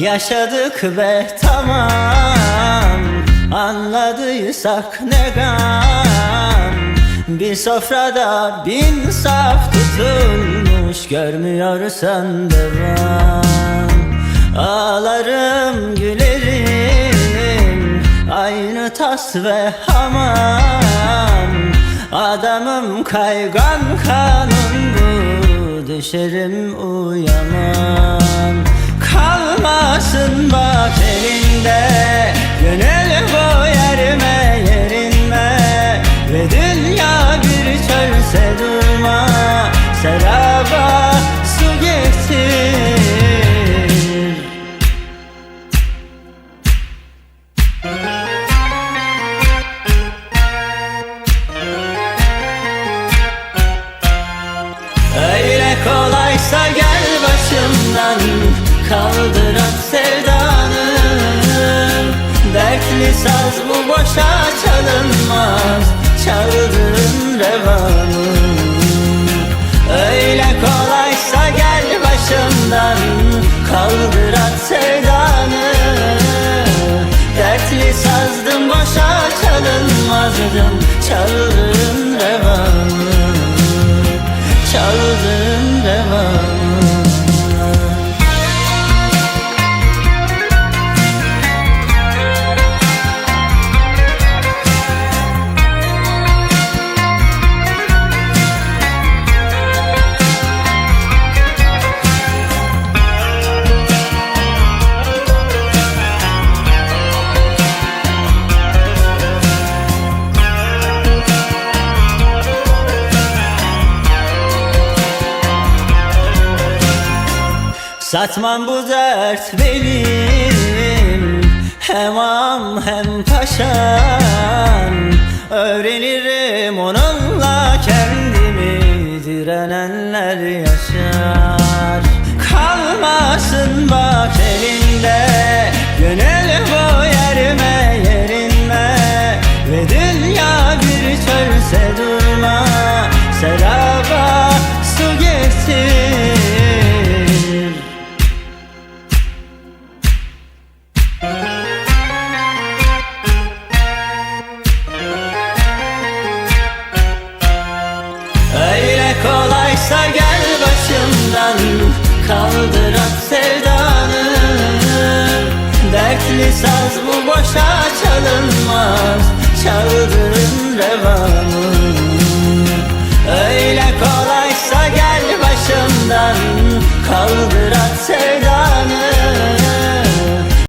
Yaşadık ve tamam Anladıysak ne gam. Bir sofrada bin saf tutulmuş Görmüyorsan devam. Ağlarım gülerim Aynı tas ve hamam. Adamım kaygan kanun bu Düşerim uyamam elinde Gönül bu yerime yerinme Ve dünya bir çölse durma Seraba su getir. Öyle kolaysa gel başımdan Kaldıran sevdanı Dertli saz bu boşa çalınmaz Çaldığın revanı. Öyle kolaysa gel başımdan Kaldıran sevdanı. Dertli sazdım boşa çalınmazdım Çaldığın Satmam bu dert benim. Hem am hem paşam Öğrenirim onunla kendimi. Direnenler yaşar. Kalmasın bak elinde. Gönül bu yerime yerinme Ve dünya bir çölse durma. Seraba su getir kolaysa gel başımdan Kaldıran sevdanı. Dertli saz bu boşa çalınmaz Çaldığın revanı Öyle kolaysa gel başımdan Kaldıran sevdanı